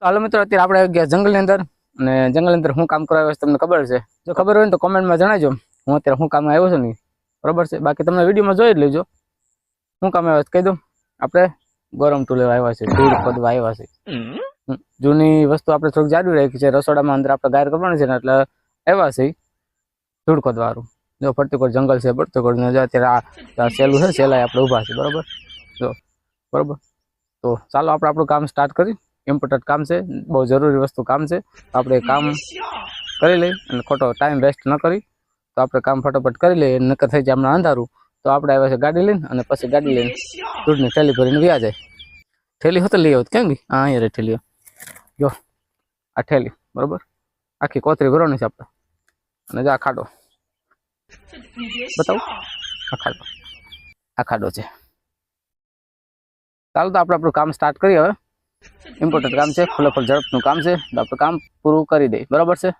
તો હાલો મિત્રો અત્યારે આપણે આવી ગયા જંગલની અંદર અને જંગલની અંદર શું કામ કરાવ્યો છે તમને ખબર છે. જો ખબર હોય ને તો કોમેન્ટમાં જણાવજો. હું અત્યારે શું કામ આવ્યો છું ને બરાબર છે? બાકી તમને વિડીયોમાં જોઈ જ લેજો. શું કામ આવ્યો છે કહી દઉં. આપણે ગરમ ટુ લેવા આવ્યા છે ધૂળ ખોદવા આવ્યા છે. જૂની વસ્તુ આપણે થોડીક જાળવી રાખી છે રસોડામાં અંદર આપણે ગાયર કરવાની છે ને એટલે આવ્યા છે ધૂળ ખોદવાળું. જો ફરતીકોટ જંગલ છે ફરતીકોટ ને જો અત્યારે આ સહેલું છે સહેલાય આપણે ઊભા છે બરાબર? જો બરાબર? તો ચાલો આપણે આપણું કામ સ્ટાર્ટ કરી ઇમ્પોર્ટન્ટ કામ છે, બહુ જરૂરી વસ્તુ કામ છે. તો આપણે કામ કરી લઈ અને ખોટો ટાઈમ વેસ્ટ ન કરી. તો આપણે કામ ફટાફટ કરી લઈએ નક્કર થઈ જાય હમણાં અંધારું. તો આપણે આવ્યા છે ગાડી લઈને અને પછી ગાડી લઈને દૂધની થેલી ભરીને વ્યા જાય. થેલી હોત લઈ આવત, કેમ બી હા, અહીંયા રે થેલીઓ જો, આ થેલી, બરોબર? આખી કોતરી ભરવાની છે આપણે. અને જો આ ખાડો. બતાવું. આ ખાડો. આ ખાડો છે. ચાલો તો આપણે આપણું કામ સ્ટાર્ટ કરીએ હવે. ઇમ્પોર્ટન્ટ કામ છે ફૂલફળ ઝડપનું કામ છે, તો આપણે કામ પૂરું કરી દઈએ. બરાબર છે?